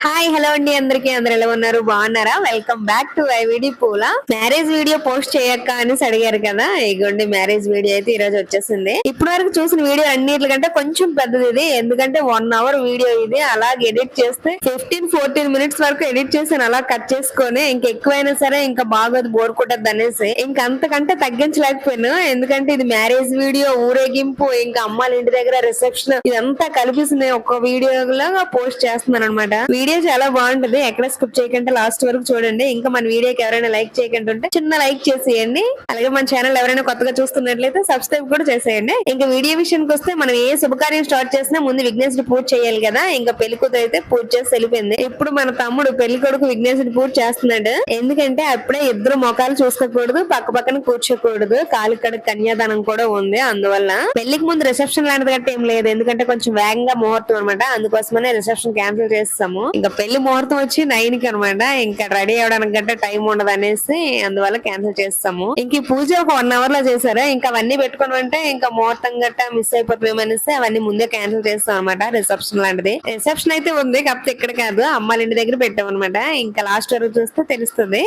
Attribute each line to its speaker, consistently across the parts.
Speaker 1: Hi hello అండి. అందరికి అందరు ఎలా ఉన్నారు? బాగున్నారా? వెల్కమ్ బ్యాక్ టు ఐవిడి పూల మ్యారేజ్ వీడియో పోస్ట్ చేయక్క అనేసి అడిగారు కదా? ఇగోండి మ్యారేజ్ వీడియో అయితే ఈ రోజు వచ్చేసింది. ఇప్పటి వరకు చూసిన వీడియో అన్నిటికంటే కొంచెం పెద్దది ఇది. ఎందుకంటే వన్ అవర్ వీడియో ఇది. అలాగే ఎడిట్ చేస్తే ఫిఫ్టీన్ ఫోర్టీన్ మినిట్స్ వరకు ఎడిట్ చేసి అలా కట్ చేసుకొని ఇంకా ఎక్కువైనా సరే ఇంకా బాగోదు బోర్ కొట్టద్దు అనేసి ఇంకా అంతకంటే తగ్గించలేకపోయాను. ఎందుకంటే ఇది మ్యారేజ్ వీడియో ఊరేగింపు ఇంకా అమ్మాయిల ఇంటి దగ్గర రిసెప్షన్ ఇదంతా కలిపిస్తుంది ఒక వీడియో లాగా పోస్ట్ చేస్తున్నాను అనమాట వీడియో చాలా బాగుంటది. ఎక్కడ స్కిప్ చేయకుండా లాస్ట్ వరకు చూడండి. ఇంకా మన వీడియోకి ఎవరైనా లైక్ చేయకుండా ఉంటే చిన్న లైక్ చేసేయండి. అలాగే మన ఛానల్ ఎవరైనా కొత్తగా చూస్తున్నట్లయితే సబ్స్క్రైబ్ కూడా చేసేయండి. ఇంకా వీడియో విషయానికి వస్తే మనం ఏ శుభకార్యం స్టార్ట్ చేసినా ముందు విఘ్నేశ్వరి పూజ చేయాలి కదా. ఇంకా పెళ్ళి కూతురు అయితే పూజ చేసి వెళ్ళిపోయింది. ఇప్పుడు మన తమ్ముడు పెళ్ళి కొడుకు విఘ్నేశ్వరి పూజ చేస్తున్నాడు. ఎందుకంటే అప్పుడే ఇద్దరు మొఖాలు చూసుకోకూడదు పక్క పక్కన కూర్చోకూడదు. కాలు కడ కన్యాదానం కూడా ఉంది. అందువల్ల పెళ్ళికి ముందు రిసెప్షన్ లాంటిది గట్ట ఏం లేదు. ఎందుకంటే కొంచెం వేగంగా ముహూర్తం అనమాట అందుకోసమనే రిసెప్షన్ క్యాన్సిల్ చేస్తాము. ఇంకా పెళ్ళి ముహూర్తం వచ్చి నైన్కి అనమాట ఇంకా రెడీ అవడానికి గట్ట టైం ఉండదు అనేసి అందువల్ల క్యాన్సిల్ చేస్తాము. ఇంక ఈ పూజ ఒక వన్ అవర్లో చేశారు? ఇంకా అవన్నీ పెట్టుకుని అంటే ఇంకా ముహూర్తం గట్ట మిస్ అయిపోతుంది అనేసి అవన్నీ ముందే క్యాన్సిల్ చేస్తాం అనమాట రిసెప్షన్ లాంటిది. రిసెప్షన్ అయితే ఉంది కాకపోతే ఇక్కడ కాదు. అమ్మాళ్ళ ఇంటి దగ్గర పెట్టాం అనమాట ఇంకా లాస్ట్ వరకు చూస్తే తెలుస్తుంది.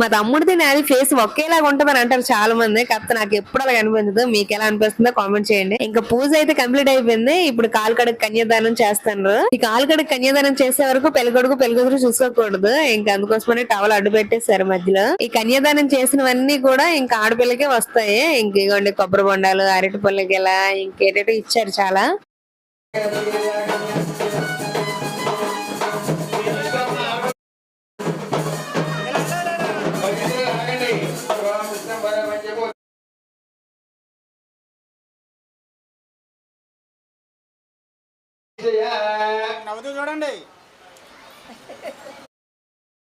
Speaker 1: మా తమ్ముడిది నాది ఫేస్ ఒకేలాగా ఉంటుందని అంటారు చాలా మంది కాకపోతే నాకు ఎప్పుడు అలా అనిపించదు మీకు ఎలా అనిపిస్తుందో కామెంట్ చేయండి. ఇంకా పూజ అయితే కంప్లీట్ అయిపోయింది. ఇప్పుడు కాలుకడకు కన్యాదానం చేస్తాను ఈ కాలుకడకు కన్యాదానం చేసే వరకు పెళ్ళికొడుకు పెళ్ళికొడుకు చూసుకోకూడదు. ఇంకా అందుకోసమనే టవల్ అడ్డు పెట్టేశారు మధ్యలో. ఈ కన్యాదానం చేసినవన్నీ కూడా ఇంకా ఆడపిల్లకే వస్తాయి. ఇంకేగోండి కొబ్బరి బొండాలు అరటి పళ్ళకి ఇలా ఇంకేటో ఇచ్చారు చాలా.
Speaker 2: నవ్వుతూ చూడండి.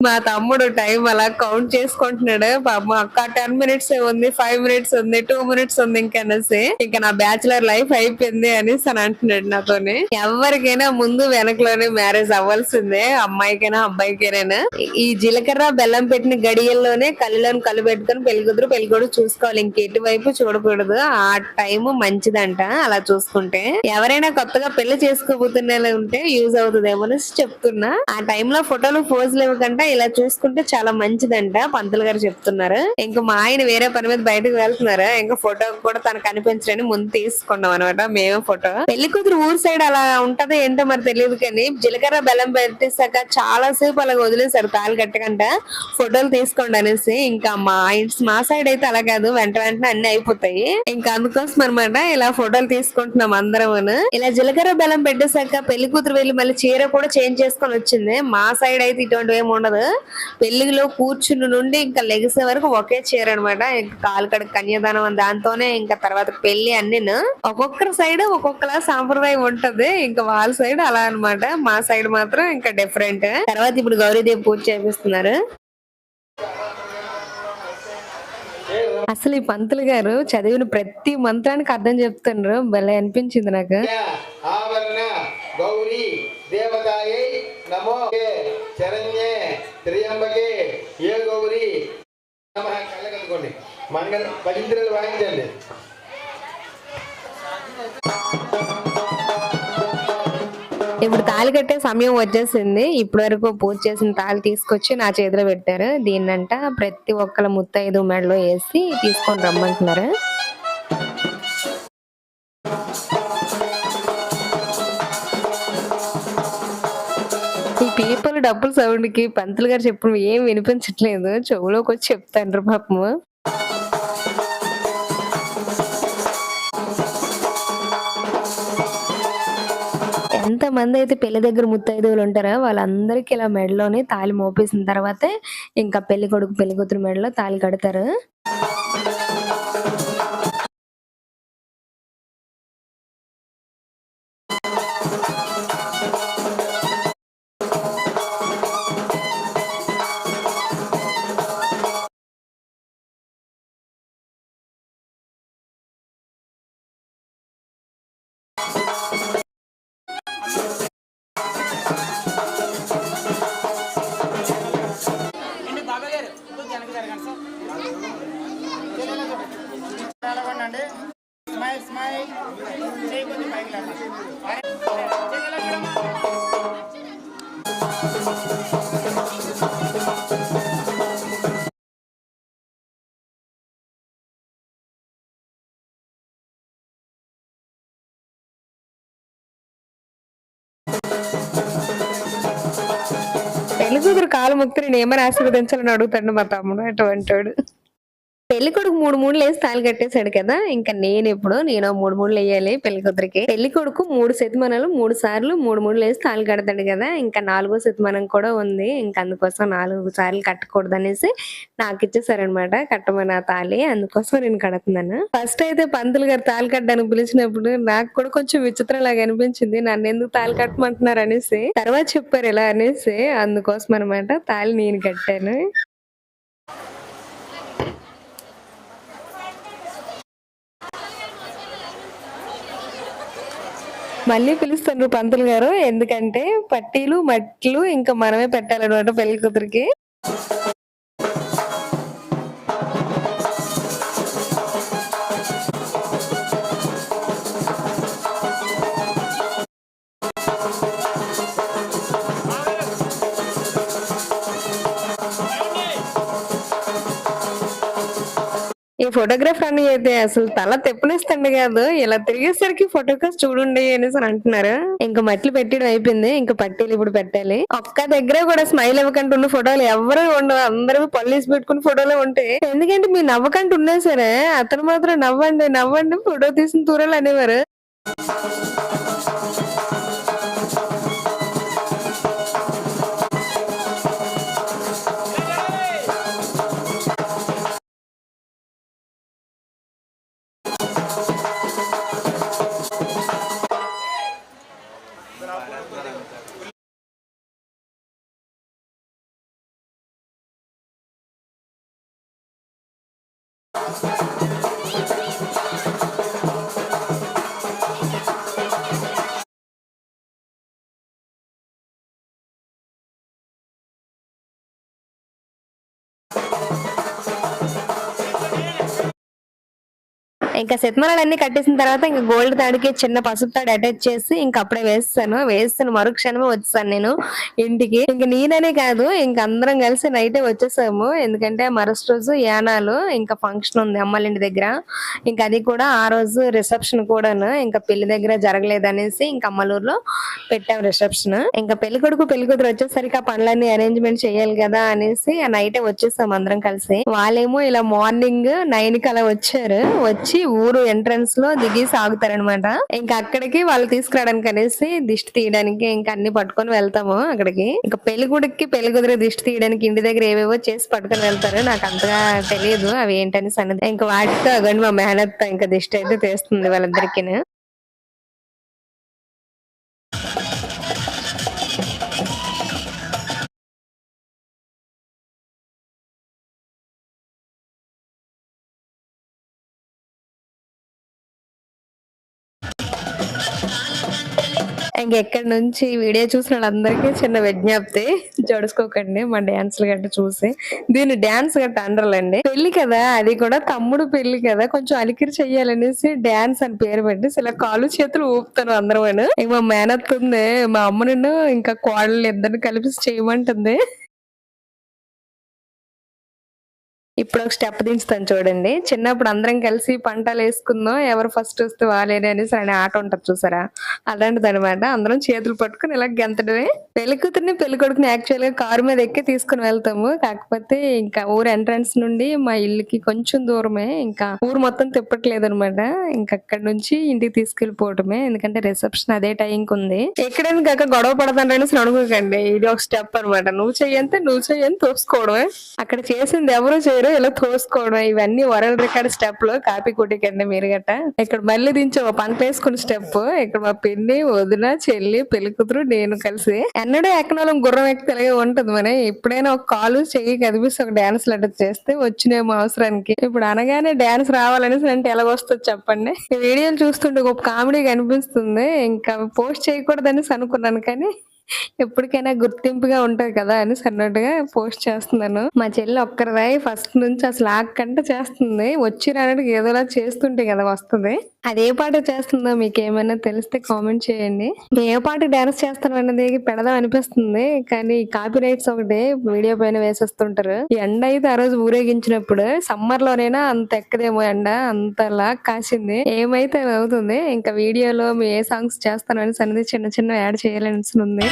Speaker 1: మా తమ్ముడు టైం అలా కౌంట్ చేసుకుంటున్నాడు. పాపం అక్క టెన్ మినిట్స్ ఉంది ఫైవ్ మినిట్స్ ఉంది టూ మినిట్స్ ఉంది ఇంకా అనేసి ఇంకా నా బ్యాచులర్ లైఫ్ అయిపోయింది అనేసి అని అంటున్నాడు నాతోని. ఎవరికైనా ముందు వెనకలోనే మ్యారేజ్ అవ్వాల్సిందే అమ్మాయికైనా అబ్బాయికైనా. ఈ జీలకర్ర బెల్లం పెట్టిన గడియల్లోనే కళ్ళలోని కళ్ళు పెట్టుకుని పెళ్ళి కుదురు కూడా చూసుకోవాలి. ఇంకెటువైపు చూడకూడదు. ఆ టైం మంచిదంట అలా చూసుకుంటే. ఎవరైనా కొత్తగా పెళ్ళి చేసుకోబోతున్న ఉంటే యూజ్ అవుతుందేమో అనేసి చెప్తున్నా. ఆ టైంలో ఫోటోలు ఫోజులు ఇవ్వకుండా ఇలా చూసుకుంటే చాలా మంచిదంట. పంతులు గారు చెప్తున్నారు. ఇంకా మా ఆయన వేరే పని మీద బయటకు వెళ్తున్నారు. ఇంకా ఫోటో కూడా తనకు కనిపించడని ముందు తీసుకున్నాం అనమాట మేమే ఫోటో. పెళ్ళి కూతురు ఊరు సైడ్ అలా ఉంటదో ఏంటో మరి తెలియదు కానీ జీలకర్ర బెల్లం పెట్టేసాక చాలా సేపు అలా వదిలేసారు తాళి కట్టకంట. ఫోటోలు తీసుకోండి అనేసి. ఇంకా మా మా సైడ్ అయితే అలా కాదు. వెంట వెంటనే అన్ని అయిపోతాయి. ఇంకా అందుకోసం అనమాట ఇలా ఫోటోలు తీసుకుంటున్నాం అందరం ఇలా జీలకర్ర బెల్లం పెట్టేశాక పెళ్ళి కూతురు వెళ్ళి మళ్ళీ చీర కూడా చేంజ్ చేసుకొని వచ్చింది. మా సైడ్ అయితే ఇటువంటి ఏమి ఉండదు. పెళ్ళిలో కూర్చుని నుండి ఇంకా లెగిసే వరకు ఒకే చీర అనమాట ఇంకా కాలు కడ కన్యాదానం దాంతోనే ఇంకా తర్వాత పెళ్ళి అన్ని ఒక్కొక్కరి సైడ్ ఒక్కొక్కలా సాంప్రదాయం ఉంటది. ఇంకా వాళ్ళ సైడ్ అలా అనమాట మా సైడ్ మాత్రం ఇంకా డిఫరెంట్ తర్వాత ఇప్పుడు గౌరీదేవి పూజ చేపిస్తున్నారు. అసలు ఈ పంతులు గారు చదివిన ప్రతి మంత్రానికి అర్థం చెప్తున్నారు భలే అనిపించింది నాకు.
Speaker 2: ఆవరణ గౌరీ దేవతాయై నమో చరణ్యే త్రియంబకే ఏ గౌరీ కళ్ళకట్టుకోండి పవిత్రలు వాయించండి.
Speaker 1: ఇప్పుడు తాళి కట్టే సమయం వచ్చేసింది. ఇప్పటి వరకు పూజ చేసిన తాళి తీసుకొచ్చి నా చేతిలో పెట్టారు. దీన్నంట ప్రతి ఒక్కళ్ళ ముత్తైదు మెడలో వేసి తీసుకొని రమ్మంటున్నారు. ఈ పీపుల్ సౌండ్కి పంతులు గారు చెప్పడం ఏం వినిపించట్లేదు. చెవులోకి వచ్చి చెప్తాండ్రు పాపము. ఎంతమంది అయితే పెళ్ళి దగ్గర ముత్తైదువులు ఉంటారో వాళ్ళందరికీ ఇలా మెడలోనే తాళి మోపేసిన తర్వాతే ఇంకా పెళ్ళి కొడుకు పెళ్ళి కూతురు మెడలో తాళి కడతారు. పెళ్ళి కూతురు కాలు ముక్తుని ఏమని ఆశీర్వదించాలని అడుగుతాడు మా తమ్ముడు అటువంటి వాడు. పెళ్ళి కొడుకు మూడు మూడు లేసి తాళి కట్టేశాడు కదా ఇంకా నేను ఎప్పుడు నేను మూడు మూడు వేయాలి పెళ్ళి కూతురికి పెళ్ళి కొడుకు మూడు శతమానాలు మూడు సార్లు మూడు మూడు లేసి తాళి కడతాడు కదా ఇంకా నాలుగో శతమానం కూడా ఉంది ఇంకా అందుకోసం నాలుగు సార్లు కట్టకూడదు అనేసి నాకు ఇచ్చేసారనమాట కట్టమని ఆ తాళి అందుకోసం నేను కడుతున్నాను. ఫస్ట్ అయితే పంతులు గారు తాళి కట్టడానికి పిలిచినప్పుడు నాకు కూడా కొంచెం విచిత్రం లాగా అనిపించింది నన్ను ఎందుకు తాళి కట్టమంటున్నారు అనేసి. తర్వాత చెప్పారు ఇలా అనేసి అందుకోసం అనమాట తాళి నేను కట్టాను. మళ్ళీ పిలుస్తారు పంతులు గారు. ఎందుకంటే పట్టీలు మట్లు ఇంకా మనమే పెట్టాలన్నమాట పెళ్ళి కూతురికి ఫోటోగ్రాఫ్ అని అయితే అసలు తల తెప్పనిస్తండి కాదు. ఇలా తిరిగేసరికి ఫోటోగ్రాఫ్ చూడండి అనేసి అంటున్నారు. ఇంకా మట్లు పెట్టడం అయిపోయింది. ఇంకా పట్టీలు ఇప్పుడు పెట్టాలి. ఒక్క దగ్గర కూడా స్మైల్ ఇవ్వకుండా ఉన్న ఫోటోలు ఎవరు ఉండవు. అందరూ పల్లీస్ పెట్టుకున్న ఫోటోలు ఉంటే. ఎందుకంటే మీరు నవ్వకంటూ ఉన్నా సరే అతను మాత్రం నవ్వండి నవ్వండి ఫోటో తీసిన తూరాలు అనేవారు. Thank you. ఇంకా శతమానాలన్నీ కట్టేసిన తర్వాత ఇంకా గోల్డ్ తాడికి చిన్న పసుపు తాడు అటాచ్ చేసి ఇంకా అప్పుడే వేస్తాను. వేస్తాను. మరుక్షణమే వచ్చేసాను నేను ఇంటికి. ఇంకా నేననే కాదు ఇంకా అందరం కలిసి నైటే వచ్చేసాము. ఎందుకంటే మరుసటి రోజు యానాలు ఇంకా ఫంక్షన్ ఉంది అమ్మాళ్ళ ఇంటి దగ్గర. ఇంకా అది కూడా ఆ రోజు రిసెప్షన్ కూడాను ఇంకా పెళ్ళి దగ్గర జరగలేదు అనేసి ఇంకా అమ్మలూరులో పెట్టాం రిసెప్షన్ ఇంకా పెళ్ళి కొడుకు పెళ్ళి కూతురు వచ్చేసరికి ఆ పనులన్నీ అరేంజ్మెంట్ చేయాలి కదా అనేసి ఆ నైటే వచ్చేసాం అందరం కలిసి. వాళ్ళేమో ఇలా మార్నింగ్ నైన్కి అలా వచ్చారు. వచ్చి ఊరు ఎంట్రన్స్లో దిగి సాగుతారనమాట ఇంకా అక్కడికి వాళ్ళు తీసుకురావడానికి అనేసి దిష్టి తీయడానికి ఇంకా అన్ని పట్టుకొని వెళ్తాము అక్కడికి. ఇంకా పెళ్ళి కొడుక్కి పెళ్ళి కుదిరే దిష్టి తీయడానికి ఇంటి దగ్గర ఏవేవో చేసి పట్టుకొని వెళ్తారు నాకు అంతగా తెలియదు అవి ఏంటని సన్నది. ఇంకా వాటితో అగండి మా మేనత్ ఇంకా దిష్టి అయితే తీస్తుంది వాళ్ళందరికీ ఇంకెక్కడి నుంచి వీడియో చూసిన వాళ్ళందరికీ చిన్న విజ్ఞప్తి. జడుచుకోకండి మా డాన్స్లు గట్ట చూసి. దీన్ని డాన్స్ గట్ట అండర్లండి పెళ్ళి కదా అది కూడా తమ్ముడు పెళ్ళి కదా కొంచెం అలికిరి చెయ్యాలనేసి డాన్స్ అని పేరు పెట్టి ఇలా కాలు చేతులు ఊపుతాను అందరం ఇంక మా మేనత్ ఉంది మా అమ్మ నిన్ను ఇంకా కోడలు ఇద్దరిని కలిపి చేయమంటుంది. ఇప్పుడు ఒక స్టెప్ దించుతాను చూడండి. చిన్నప్పుడు అందరం కలిసి పంటలు వేసుకుందాం ఎవరు ఫస్ట్ వస్తే వాళ్ళేనే అనేసి అనే ఆట ఉంటది చూసారా? అలాంటిది అనమాట అందరం చేతులు పట్టుకుని ఇలా గెంతడమే. పెళ్ళి కూతుర్ని పెళ్ళి కొడుకుని యాక్చువల్గా కారు మీద ఎక్కి తీసుకుని వెళ్తాము. కాకపోతే ఇంకా ఊరు ఎంట్రన్స్ నుండి మా ఇల్లుకి కొంచెం దూరమే. ఇంకా ఊరు మొత్తం తిప్పట్లేదు అనమాట ఇంకా అక్కడ నుంచి ఇంటికి తీసుకెళ్ళిపోవటమే ఎందుకంటే రిసెప్షన్ అదే టైంకి ఉంది. ఎక్కడైనా కాక గొడవ పడతానని అనుకోకండి. ఇది ఒక స్టెప్ అన్నమాట. నువ్వు చెయ్యంతే నువ్వు చెయ్యని తోసుకోవడమే. అక్కడ చేసింది ఎవరు చేయరు. ఇలా తోసుకోవడం ఇవన్నీ వరల్డ్ రికార్డ్ స్టెప్లో కాపీ కొట్టికండి మీరు గట్ట ఇక్కడ మళ్ళీ దించి ఒక పంట వేసుకున్న స్టెప్ ఇక్కడ మా పిన్ని వదిన చెల్లి పెళ్ళి కూతురు నేను కలిసి. ఎన్నడూ ఎక్కనోళం గుర్రం ఎక్కి తెలిగే ఉంటది మరి. ఎప్పుడైనా ఒక కాలు చెయ్యి కదిపిస్తే ఒక డాన్స్ లెటర్ చేస్తే వచ్చినేమో అవసరానికి. ఇప్పుడు అనగానే డాన్స్ రావాలనేసి అంటే ఎలా వస్తుంది చెప్పండి? ఈ వీడియోలు చూస్తుంటే ఒక కామెడీ కనిపిస్తుంది. ఇంకా పోస్ట్ చేయకూడదనేసి అనుకున్నాను కానీ ఎప్పటికైనా గుర్తింపుగా ఉంటది కదా అని అన్నట్టుగా పోస్ట్ చేస్తున్నాను. మా చెల్లి ఒక్కరిదాయి ఫస్ట్ నుంచి అసలు ఆకంటే చేస్తుంది. వచ్చి రానట్టుగా ఏదోలా చేస్తుంటే కదా వస్తుంది. అదే పాట చేస్తుందో మీకు ఏమైనా తెలిస్తే కామెంట్ చేయండి. ఏ పాట డాన్స్ చేస్తాను అన్నది పెడదాం అనిపిస్తుంది కానీ కాపీ రైట్స్ ఒకటి వీడియో పైన వేసేస్తుంటారు. ఎండ అయితే ఆ రోజు ఊరేగించినప్పుడు సమ్మర్ లోనైనా అంత ఎక్కదేమో ఎండ అంతలా కాసింది. ఏమైతే అది అవుతుంది ఇంకా వీడియోలో మీ ఏ సాంగ్స్ చేస్తానని అనేది చిన్న చిన్న యాడ్ చేయాలని ఉంది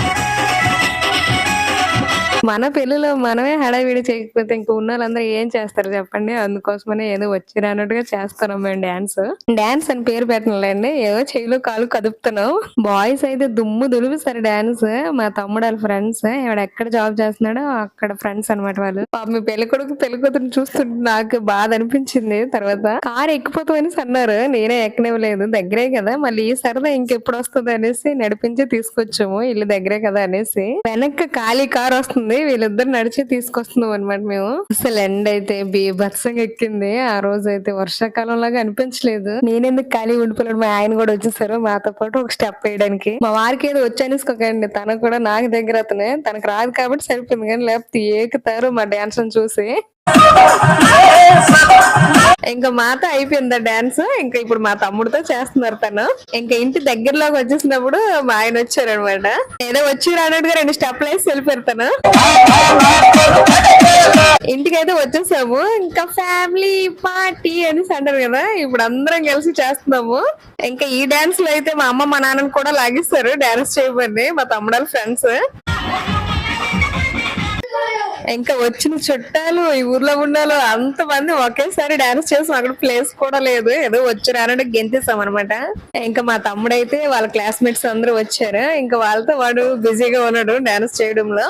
Speaker 1: మన పెళ్ళిలో మనమే హడావిడి చేయకపోతే ఇంకా ఉన్న వాళ్ళందరూ ఏం చేస్తారు చెప్పండి? అందుకోసమనే ఏదో వచ్చిరా అన్నట్టుగా చేస్తున్నాం మేము డాన్స్. డాన్స్ అని పేరు పెట్టనులేండి. ఏదో చెయ్యిలో కాలు కదుపుతున్నాం. బాయ్స్ అయితే దుమ్ము దులిపిస్తారు డాన్స్. మా తమ్ముడు వాళ్ళ ఫ్రెండ్స్. ఎవడ ఎక్కడ జాబ్ చేస్తున్నాడో అక్కడ ఫ్రెండ్స్ అన్నమాట వాళ్ళు. పాప మీ పెళ్ళి కొడుకు పెళ్ళి కూతురు చూస్తుంటే నాకు బాధ అనిపించింది తర్వాత. కార్ ఎక్కిపోతామని అన్నారు. నేనే ఎక్కనివ్వలేదు. దగ్గరే కదా. మళ్ళీ ఈ సరదా ఇంకెప్పుడు వస్తుంది అనేసి నడిపించి తీసుకొచ్చాము. ఇల్లు దగ్గరే కదా అనేసి. వెనక్కి ఖాళీ కార్ వస్తుంది. వీళ్ళిద్దరు నడిచి తీసుకొస్తున్నాం అనమాట మేము. అసలు ఎండ అయితే బీభత్సంగా ఎక్కింది. ఆ రోజు అయితే వర్షాకాలం లాగా అనిపించలేదు. నేనెందుకు ఖాళీ ఉండిపోయాడు మా ఆయన కూడా వచ్చేసారు మాతో పాటు ఒక స్టెప్ వేయడానికి. మా వారికి ఏదో వచ్చానేసుకోకండి తనకు కూడా నాకు దగ్గర అతనే. తనకు రాదు కాబట్టి సరిపోయింది కానీ లేకపోతే ఏకుతారు మా డాన్స్ చూసి. ఇంకా మాత అయిపోయింది డాన్స్? ఇంకా ఇప్పుడు మా తమ్ముడితో చేస్తున్నారు తను. ఇంకా ఇంటి దగ్గరలోకి వచ్చేసినప్పుడు మా ఆయన వచ్చారు అనమాట ఏదో వచ్చి రానట్టుగా రెండు స్టెప్లు వేసి వెళ్ళిపోయారు తను. ఇంటికైతే వచ్చేసాము. ఇంకా ఫ్యామిలీ పార్టీ అని అంటారు కదా ఇప్పుడు అందరం కలిసి చేస్తున్నాము. ఇంకా ఈ డాన్స్లో అయితే మా అమ్మ మా నాన్నని కూడా లాగిస్తారు డాన్స్ చేయబడి మా తమ్ముడాల ఫ్రెండ్స్. ఇంకా వచ్చిన చుట్టాలు ఈ ఊర్లో ఉండాలో అంత మంది ఒకేసారి డాన్స్ చేసాం అక్కడ ప్లేస్ కూడా లేదు. ఏదో వచ్చి రానంటే గెంతేసాం అనమాట ఇంకా మా తమ్ముడు అయితే వాళ్ళ క్లాస్మేట్స్ అందరూ వచ్చారు. ఇంకా వాళ్ళతో వాడు బిజీగా ఉన్నాడు డాన్స్ చేయడంలో.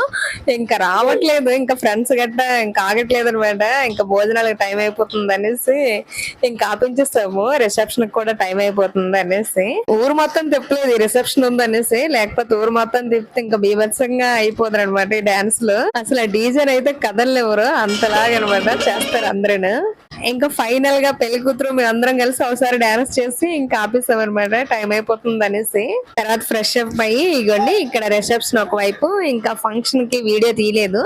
Speaker 1: ఇంకా రావట్లేదు. ఇంకా ఫ్రెండ్స్ గట్ట ఇంకా ఆగట్లేదు అనమాట ఇంకా భోజనాలకు టైం అయిపోతుంది అనేసి ఇంకా ఆపించేస్తాము రిసెప్షన్ కూడా టైం అయిపోతుంది అనేసి. ఊరు మొత్తం తిప్పలేదు. రిసెప్షన్ ఉంది అనేసి లేకపోతే ఊరు మొత్తం తిప్పితే ఇంకా బీభత్సంగా అయిపోతుంది అనమాట ఈ డాన్స్లో. అసలు డీజే అయితే కదలెవరు అంతలాగా అనమాట చేస్తారు అందరూ ఇంకా ఫైనల్గా పెళ్ళి కూతురు మేము అందరం కలిసి ఒకసారి డాన్స్ చేసి ఇంకా ఆపేసాం అనమాట టైం అయిపోతుంది అనేసి. తర్వాత ఫ్రెష్ అప్ అయ్యి ఇగోండి ఇక్కడ రిసెప్షన్ ఒకవైపు ఇంకా ఫంక్షన్కి వీడియో తీయలేదు.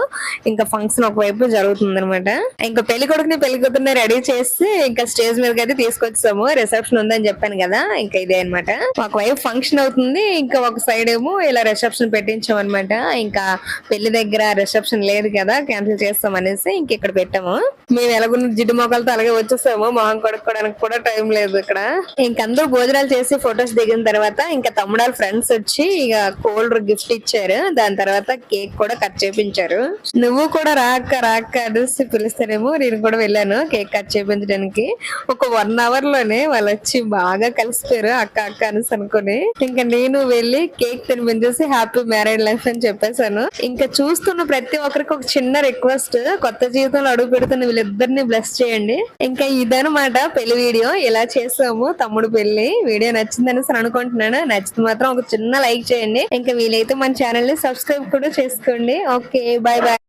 Speaker 1: ఇంకా ఫంక్షన్ ఒకవైపు జరుగుతుంది అనమాట ఇంకా పెళ్ళి కొడుకుని పెళ్ళి కూతురుని రెడీ చేసి ఇంకా స్టేజ్ మీదకి అయితే తీసుకొచ్చాము. రిసెప్షన్ ఉందని చెప్పాను కదా ఇంకా ఇదే అనమాట ఒకవైపు ఫంక్షన్ అవుతుంది ఇంకా ఒక సైడ్ ఏమో ఇలా రిసెప్షన్ పెట్టించాం అనమాట ఇంకా పెళ్ళి దగ్గర రిసెప్షన్ లేదు కదా క్యాన్సిల్ చేస్తాం అనేసి ఇంక ఇక్కడ పెట్టాము. మేము ఎలాగున్న జిడ్డు వాళ్ళతో అలాగే వచ్చేసాము. మొహం కొడుకోవడానికి కూడా టైం లేదు ఇక్కడ. ఇంక అందరూ భోజనాలు చేసి ఫొటోస్ దిగిన తర్వాత ఇంకా తమ్ముడాల ఫ్రెండ్స్ వచ్చి ఇక కోల్డ్ గిఫ్ట్ ఇచ్చారు. దాని తర్వాత కేక్ కూడా కట్ చేపించారు. నువ్వు కూడా రాక రాక్క అనేసి పిలుస్తారేమో. నేను కూడా వెళ్ళాను కేక్ కట్ చేపించడానికి. ఒక వన్ అవర్లోనే వాళ్ళు వచ్చి బాగా కలిసిపోయారు. అక్క అక్క అనేసి అనుకుని. ఇంకా నేను వెళ్ళి కేక్ తినిపించేసి హ్యాపీ మ్యారేజ్ లైఫ్ అని చెప్పేశాను. ఇంకా చూస్తున్న ప్రతి ఒక్కరికి ఒక చిన్న రిక్వెస్ట్. కొత్త జీవితంలో అడుగు పెడుతున్న వీళ్ళిద్దరిని బ్లెస్ చేయండి. ఇంకా ఇదనమాట పెళ్ళి వీడియో. ఇలా చేసాము తమ్ముడు పెళ్ళి వీడియో నచ్చిందని అనుకుంటున్నాను. నచ్చితే మాత్రం ఒక చిన్న లైక్ చేయండి. ఇంకా వీలైతే మన ఛానల్ని సబ్స్క్రైబ్ కూడా చేసుకోండి. Okay bye bye